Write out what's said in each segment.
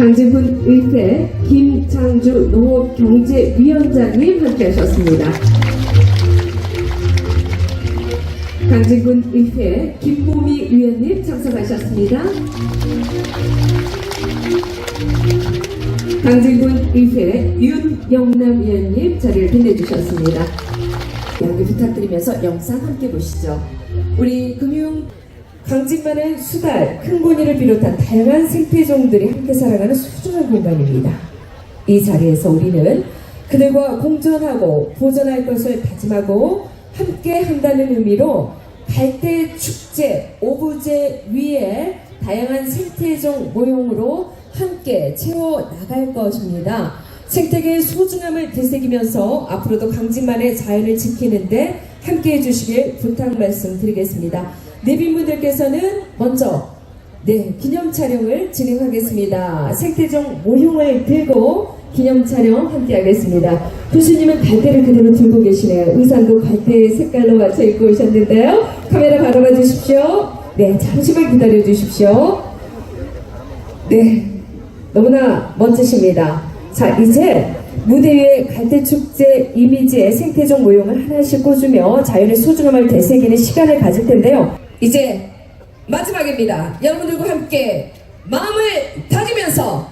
강진군 의회 김창주 농업경제위원장님 함께하셨습니다. 강진군 의회 김보미 위원님 참석하셨습니다. 강진군 의회 윤영남 위원님 자리를 빛내주셨습니다. 양해 부탁드리면서 영상 함께 보시죠. 우리 금융 강진만의 수달, 큰고니를 비롯한 다양한 생태종들이 함께 살아가는 소중한 공간입니다. 이 자리에서 우리는 그들과 공존하고 보존할 것을 다짐하고 함께 한다는 의미로 갈대 축제 오부제 위에 다양한 생태종 모형으로 함께 채워 나갈 것입니다. 생태계의 소중함을 되새기면서 앞으로도 강진만의 자연을 지키는데 함께 해주시길 부탁 말씀드리겠습니다. 내빈분들께서는 먼저 네 기념 촬영을 진행하겠습니다. 생태종 모형을 들고 기념 촬영 함께 하겠습니다. 교수님은 갈대를 그대로 들고 계시네요. 의상도 갈대 색깔로 맞춰 입고 오셨는데요. 카메라 바라봐 주십시오. 네 잠시만 기다려 주십시오. 네, 너무나 멋지십니다. 자, 이제 무대 위에 갈대축제 이미지의 생태종 모형을 하나씩 꽂으며 자연의 소중함을 되새기는 시간을 가질 텐데요. 이제 마지막입니다. 여러분들과 함께 마음을 다지면서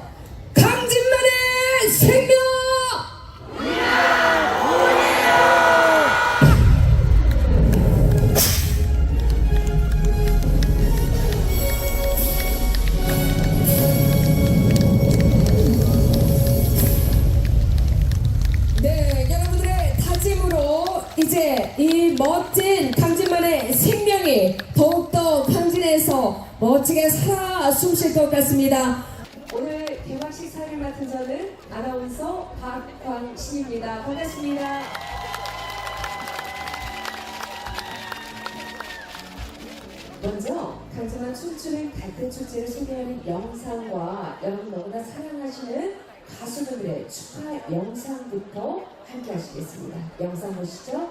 멋지게 살아 숨 쉴 것 같습니다. 오늘 개막식 사를 맡은 저는 아나운서 박광신입니다. 반갑습니다. 먼저 강진만 춤추는 갈대 축제를 소개하는 영상과 여러분 너무나 사랑하시는 가수분들의 축하 영상부터 함께 하시겠습니다. 영상 보시죠.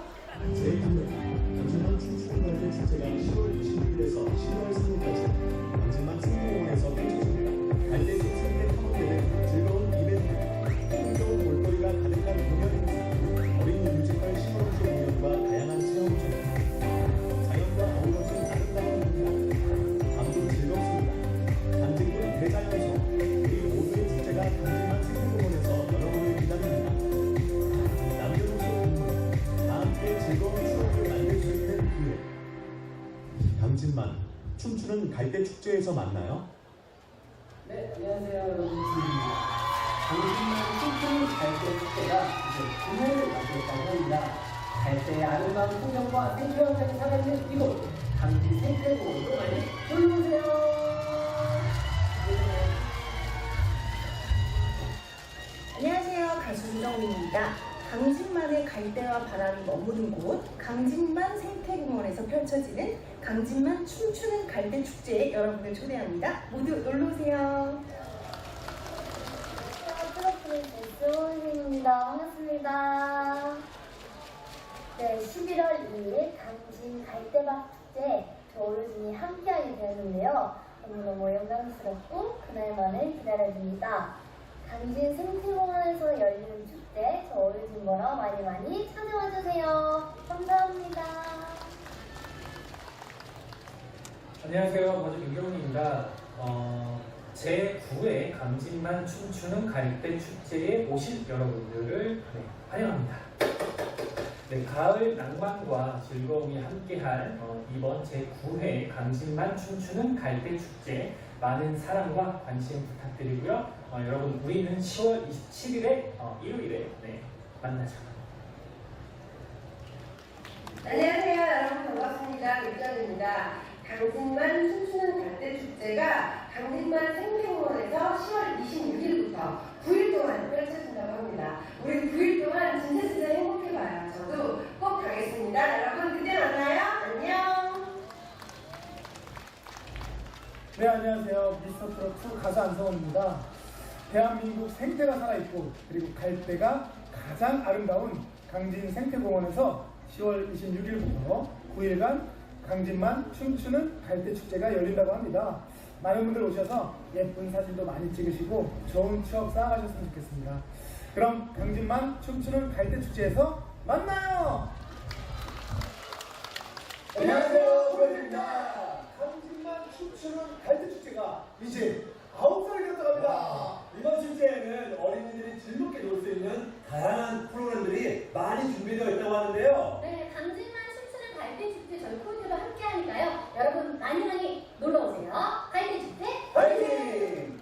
제2회 강진만 춤추는 갈대 축제가 10월 26일에서 10월 3일까지 춤추는 갈대 축제에서 만나요. 네, 안녕하세요 여러분. 당신만 춤추는 갈대 축제가 이제 9회를 맞이했다고 합니다. 갈대의 아름다운 풍경과 생태 현장이 살아있는 이곳 강진 생태공원으로 많이 놀러오세요. 안녕하세요. 가수 유정민입니다. 강진만의 갈대와 바람이 머무는 곳 강진만 생태공원에서 펼쳐지는 강진만 춤추는 갈대 축제에 여러분을 초대합니다. 모두 놀러 오세요. 소은입니다. 반갑습니다. 네, 11월 2일 강진 갈대박 축제 저 어르신이 함께하게 되었는데요. 너무 너무 영광스럽고 그날만을 기다려집니다. 강진 생태공원에서 열리는 축제 저 어르신 보러 많이 많이 찾아와 주세요. 감사합니다. 안녕하세요. 버즈 김경훈입니다. 어, 제9회 강진만 춤추는 갈대 축제에 오신 여러분들을 네, 환영합니다. 네, 가을 낭만과 즐거움이 함께할 어, 이번 제9회 강진만 춤추는 갈대 축제 많은 사랑과 관심 부탁드리고요. 어, 여러분 우리는 10월 27일에 어, 일요일에 네, 만나죠. 안녕하세요 여러분 반갑습니다 백정입니다 강진만 춤추는 갈대 축제가 강진만 생태공원에서 10월 26일부터 9일 동안 펼쳐진다고 합니다. 우리 9일 동안 진짜 진짜 행복해봐요. 저도 꼭 가겠습니다. 여러분 그때 만나요. 안녕. 네 안녕하세요. 미스터 트롯2 가수 안성원입니다. 대한민국 생태가 살아있고 그리고 갈대가 가장 아름다운 강진 생태공원에서 10월 26일부터 9일간 강진만 춤추는 갈대 축제가 열린다고 합니다 많은 분들 오셔서 예쁜 사진도 많이 찍으시고 좋은 추억 쌓아가셨으면 좋겠습니다. 그럼 강진만 춤추는 갈대 축제에서 만나요. 안녕하세요, 브레드입니다. 강진만 춤추는 갈대 축제가 이제 아홉 살이 되었다고 이번 축제에는 어린이들이 즐겁게 놀 수 있는 다양한 프로그램들이 많이 준비되어 있다고 하는데요. 네, 강진만 춤추는 갈대축제 저희 코디로 함께 하니까요. 여러분 많이 많이 놀러 오세요. 갈대축제 파이팅!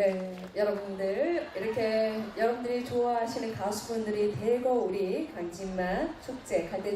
네, 여러분들 이렇게 여러분들이 좋아하시는 가수분들이 대거 우리 강진만 축제 갈대